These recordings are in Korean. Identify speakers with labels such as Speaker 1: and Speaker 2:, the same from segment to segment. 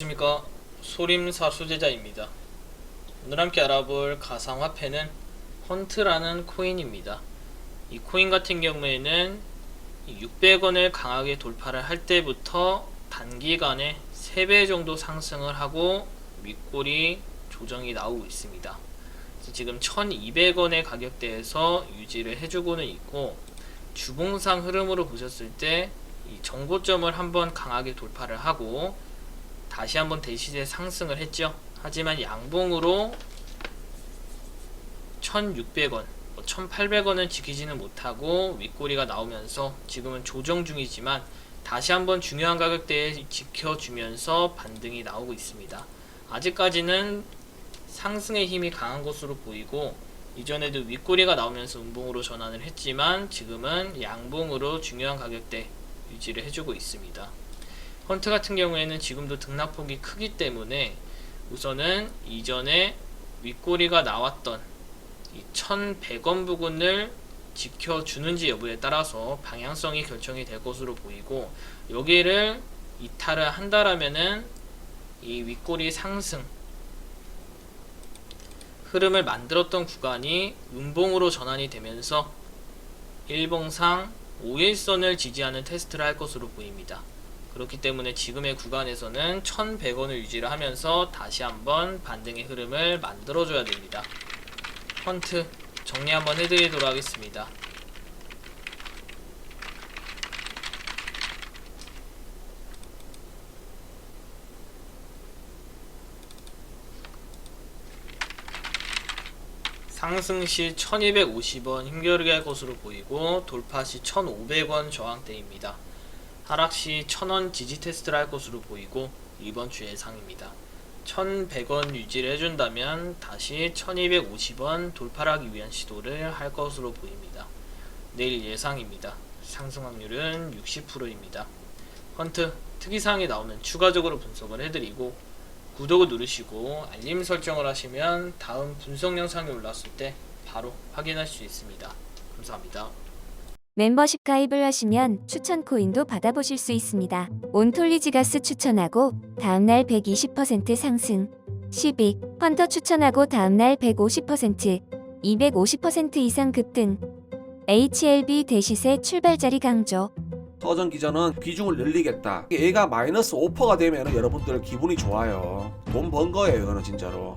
Speaker 1: 안녕하십니까 소림사 수제자입니다. 오늘 함께 알아볼 가상화폐는 헌트라는 코인입니다. 이 코인 같은 경우에는 600원을 강하게 돌파를 할 때부터 단기간에 3배 정도 상승을 하고 윗골이 조정이 나오고 있습니다. 지금 1200원의 가격대에서 유지를 해주고는 있고 주봉상 흐름으로 보셨을 때 이 정고점을 한번 강하게 돌파를 하고 다시 한번 대시제 상승을 했죠. 하지만 양봉으로 1,600원, 1,800원은 지키지는 못하고 윗꼬리가 나오면서 지금은 조정 중이지만 다시 한번 중요한 가격대에 지켜주면서 반등이 나오고 있습니다. 아직까지는 상승의 힘이 강한 것으로 보이고 이전에도 윗꼬리가 나오면서 음봉으로 전환을 했지만 지금은 양봉으로 중요한 가격대 유지를 해주고 있습니다. 헌트 같은 경우에는 지금도 등락폭이 크기 때문에 우선은 이전에 윗꼬리가 나왔던 이 1100원 부근을 지켜주는지 여부에 따라서 방향성이 결정이 될 것으로 보이고 여기를 이탈을 한다라면은 이 윗꼬리 상승 흐름을 만들었던 구간이 음봉으로 전환이 되면서 일봉상 5일선을 지지하는 테스트를 할 것으로 보입니다. 그렇기 때문에 지금의 구간에서는 1100원을 유지를 하면서 다시 한번 반등의 흐름을 만들어줘야 됩니다. 헌트 정리 한번 해드리도록 하겠습니다. 상승 시 1250원 힘겨루게 할 것으로 보이고 돌파 시 1500원 저항대입니다. 하락 시 1000원 지지 테스트를 할 것으로 보이고 이번 주 예상입니다. 1100원 유지를 해준다면 다시 1250원 돌파하기 위한 시도를 할 것으로 보입니다. 내일 예상입니다. 상승 확률은 60%입니다. 헌트 특이사항이 나오면 추가적으로 분석을 해드리고 구독을 누르시고 알림 설정을 하시면 다음 분석 영상이 올랐을 때 바로 확인할 수 있습니다. 감사합니다.
Speaker 2: 멤버십 가입을 하시면 추천 코인도 받아보실 수 있습니다. 온톨리지가스 추천하고 다음날 120% 상승. 시빅 펀터 추천하고 다음날 150%, 250% 이상 급등. HLB 대시세 출발자리 강조.
Speaker 3: 서전 기자는 비중을 늘리겠다. 얘가 마이너스 5%가 되면 여러분들 기분이 좋아요. 돈 번 거예요, 이거는 진짜로.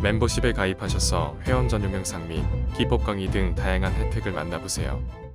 Speaker 4: 멤버십에 가입하셔서 회원 전용 영상 및 기법 강의 등 다양한 혜택을 만나보세요.